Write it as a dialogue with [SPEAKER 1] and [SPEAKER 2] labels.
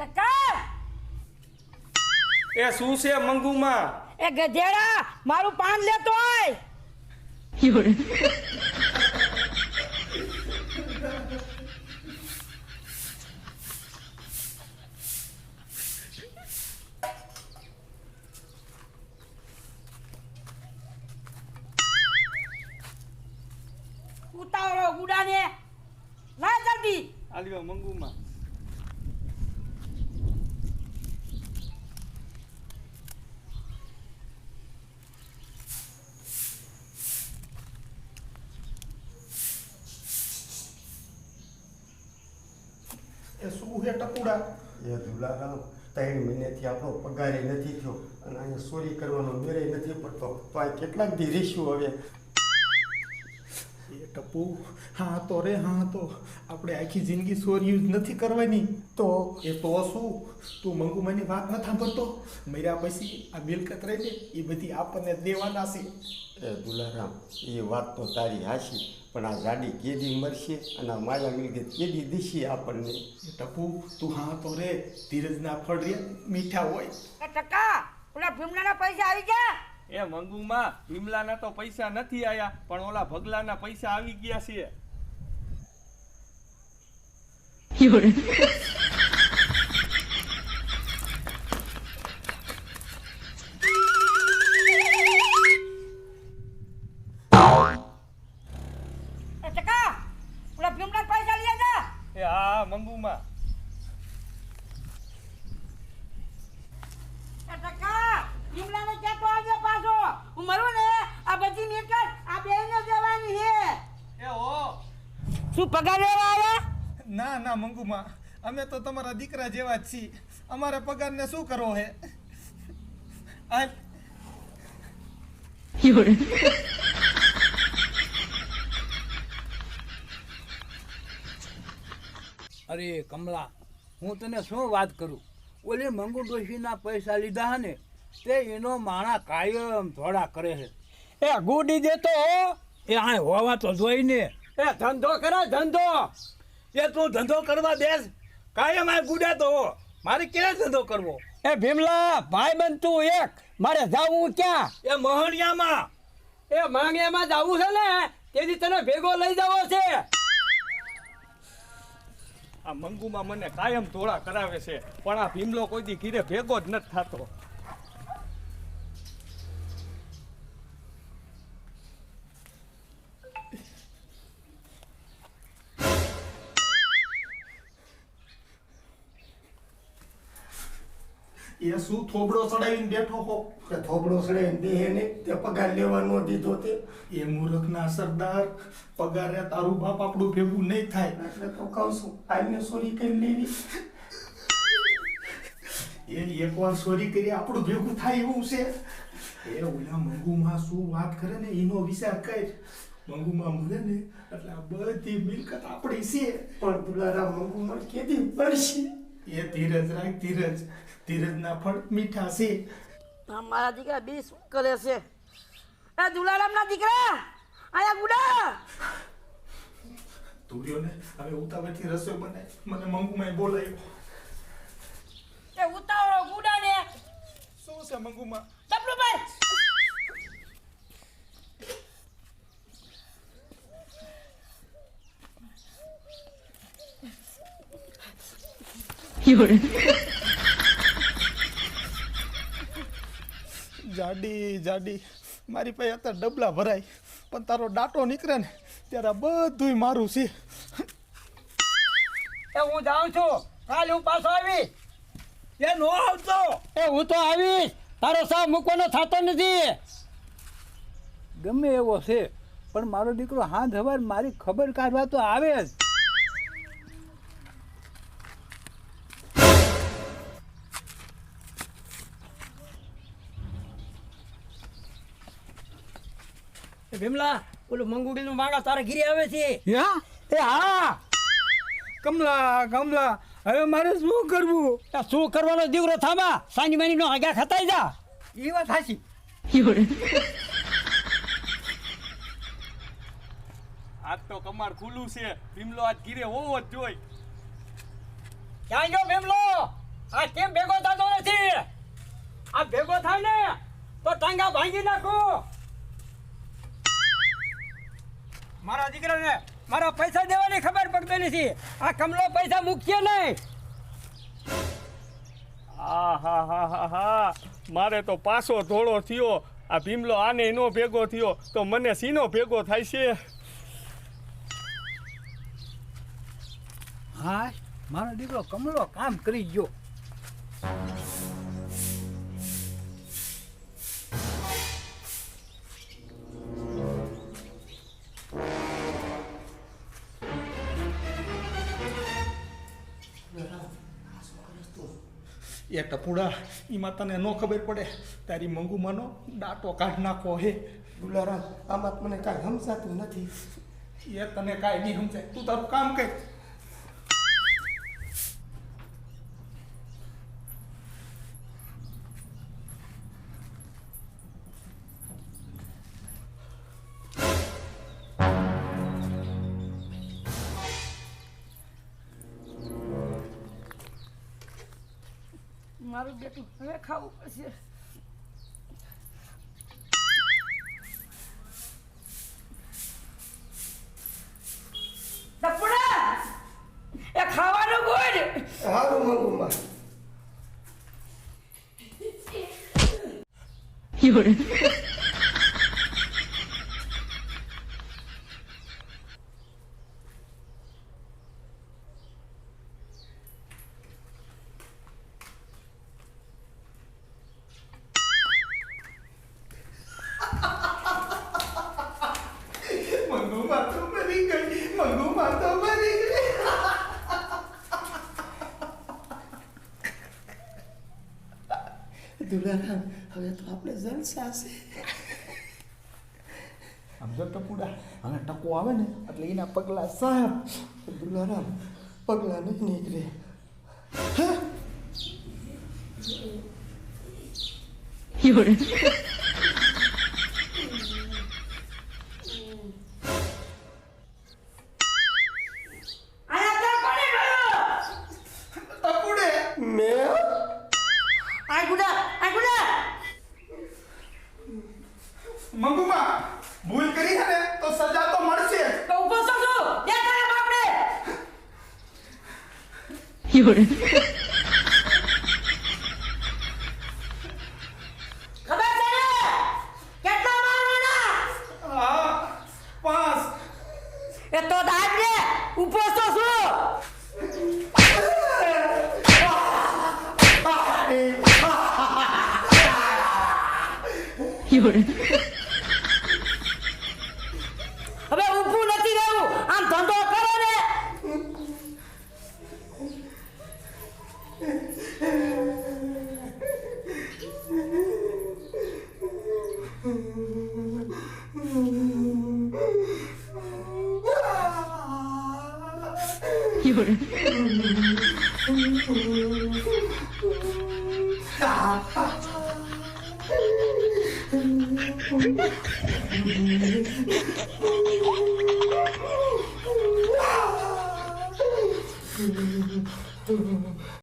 [SPEAKER 1] ટકા!
[SPEAKER 2] એ શું છે મંગુમાં?
[SPEAKER 1] એ ગધેડા મારું પાન લેતો હોય ઉતાવળો ગુડાને લા જલ્દી.
[SPEAKER 2] આલ્યો મંગુમાં.
[SPEAKER 3] શું હે ટકુડા
[SPEAKER 4] એ દુલારામ ત્રણ મહિનેથી આપણો પગારે નથી થયો. અને અહીંયા ચોરી કરવાનો મેરે નથી પડતો. તો આ કેટલાક દી રીશું હવે.
[SPEAKER 3] ટપુ હા તો રે હા તો. આપણે આખી જિંદગી સોર યુઝ નથી કરવાની. તો એ તો શું? તું મંગુમાની વાત ન સાંભળતો? મર્યા પછી આ મિલકત રહી ને એ બધી આપણને દેવાના છે.
[SPEAKER 4] એ દુલારામ એ વાત તો તારી હાશી પણ આ ગાડી કેદી મરશે અને આ માયા મિલકત કેદી દીશી આપણને?
[SPEAKER 3] ટપુ તું હા તો રે ધીરજના ફળ રે મીઠા હોય.
[SPEAKER 1] ટકા ઓલા ભીમના પૈસા આવી ગયા?
[SPEAKER 2] એ મંગુમાં વિમલાના તો પૈસા નથી આયા પણ ઓલા ભગલાના પૈસા આવી ગયા છે. મંગુમાં
[SPEAKER 1] એ ટકા ભીમડાને કહેતો આવજે પાછો હું મરું ને આ બધી મિલકત આ બેયને દેવાની છે
[SPEAKER 2] એ હો
[SPEAKER 1] શું પગાર લેવા આવ્યા?
[SPEAKER 3] ના ના મંગુમાં. અમે તો તમારા દીકરા જેવા જ છીએ. અમારા પગારને શું કરવો હે?
[SPEAKER 5] અરે કમલા હું તને શું વાત કરું? ઓલી મંગુ ડોશીના પૈસા લીધા હે ને તે એનો માણા કાયમ થોડા કરે છે. એ ગુડી દેતો એ આ હોવા તો જોઈને એ ધંધો કરે ધંધો. એ તું ધંધો કરવા દેશ કાયમ આ ગુડા તો મારે ક્યાં ધંધો કરવો?
[SPEAKER 6] એ ભીમલા ભાઈ બન તું એક. મારે જાવું ક્યાં?
[SPEAKER 5] એ મહણિયામાં.
[SPEAKER 6] એ માંગિયામાં જાવું છે ને તેથી તને ભેગો લઈ જવો છે.
[SPEAKER 2] આ મંગુમાં મને કાયમ ધોળા કરાવે છે પણ આ ભીમલો કોઈ દી ઘીરે ભેગો જ નથી થતો.
[SPEAKER 3] એ શું થોબડો ચડાવીને બેઠો હો.
[SPEAKER 4] કે થોબડો ચડાવીને દેહે ને તે પગાર લેવાનો દીધો તે.
[SPEAKER 3] એ મૂર્ખના સરદાર પગારે તારું બાપ આપણું ભેગું નહીં થાય.
[SPEAKER 4] એટલે તો કહું છું આઈને સોરી કરી લેવી.
[SPEAKER 3] એ એકવાર સોરી કરી આપણું ભેગું થાય એવું છે. એ ઓલા મંગુમાં શું વાત કરે ને એનો વિચાર કર. મંગુમાં મળે ને એટલે આ બધી મિલકત આપણી છે.
[SPEAKER 4] પણ દુલારામ મંગુમાં કેદી પડશે
[SPEAKER 3] એ ધીરજ રાખ ધીરજ. ધીરજના ફળ મીઠા છે.
[SPEAKER 1] આ મારા દીકરા બી શું કરે છે. એ દુલારામના દીકરા આયા ગુડા.
[SPEAKER 3] તું ને હવે ઉતાવળથી રસોઈ બનાય. મને મંગુમાં બોલાયો
[SPEAKER 1] એ ઉતાવળો ગુડાને.
[SPEAKER 3] શું છે મંગુમાં?
[SPEAKER 1] ડબલું ભાઈ
[SPEAKER 3] જાડી જાડી. મારી પાસે અત્યારે ડબલા ભરાય. પણ તારો ડાટો નીકળે ને ત્યારે બધુંય મારું છે.
[SPEAKER 6] એ હું જાઉં છું. કાલે હું પાછો આવી
[SPEAKER 5] એ નો આવતો.
[SPEAKER 6] એ હું તો આવીશ. તારો સાવ મૂકવાનો થતો નથી.
[SPEAKER 5] ગમે એવો છે પણ મારો દીકરો હાથ હવાર મારી ખબર કાઢવા તો આવે જ.
[SPEAKER 6] ભીમલા ઓલું મંગુડીનું માગા તારા ઘીરે આવે છે.
[SPEAKER 5] હા
[SPEAKER 6] એ હા.
[SPEAKER 5] કમલા કમલા હવે મારે શું કરવું?
[SPEAKER 6] શું કરવાનો દીકરો થામા સાંજ માની નો આગા ખતાઈ જા.
[SPEAKER 5] એ વાત હાચી.
[SPEAKER 2] આજ તો કમાર ખુલ્લું છે. ભીમલો આજ ઘીરે હોવો જ જોઈ.
[SPEAKER 6] ક્યાં ગયો ભીમલો? આ કેમ ભેગો થતો નથી? આ ભેગો થાય ને તો ટાંગા ભાંગી નાખું. મારા દીકરાને મારા પૈસા દેવાની ખબર પડતી નથી. આ કમલો પૈસા મૂકીએ નહીં.
[SPEAKER 2] આ હા હા હા હા. મારે તો પાછો ધોળો થયો. આ ભીમલો આને એનો ભેગો થયો તો મને સીનો ભેગો થાય છે.
[SPEAKER 5] હા મારો દીકરો કમલો કામ કરી ગયો.
[SPEAKER 3] એ ટપુડા એમાં તને ન ખબર પડે. તારી મંગુમાનો દાંતો કાઢ નાખો હે.
[SPEAKER 4] દુલારામ આમાં મને કાંઈ સમજાતું નથી.
[SPEAKER 3] એ તને કાંઈ નહીં સમજાય તું તારું કામ કર.
[SPEAKER 1] મારું બેટું હવે ખાવું પડશે. એ ખાવાનું ગુડ
[SPEAKER 4] હારું મંગુમાં
[SPEAKER 3] મંગુમા તો મરી ગઈ મંગુમા તો મરી ગઈ
[SPEAKER 4] દુલારામ હવે તો આપણે જલસા છે.
[SPEAKER 3] સમજો ટપુડા હવે ટકો આવે ને એટલે એના પગલા સાહેબ
[SPEAKER 4] દુલારામ પગલાં નહીં નીકળે.
[SPEAKER 1] આયા ખબર છે? ને કેટલા Tá.
[SPEAKER 4] tá.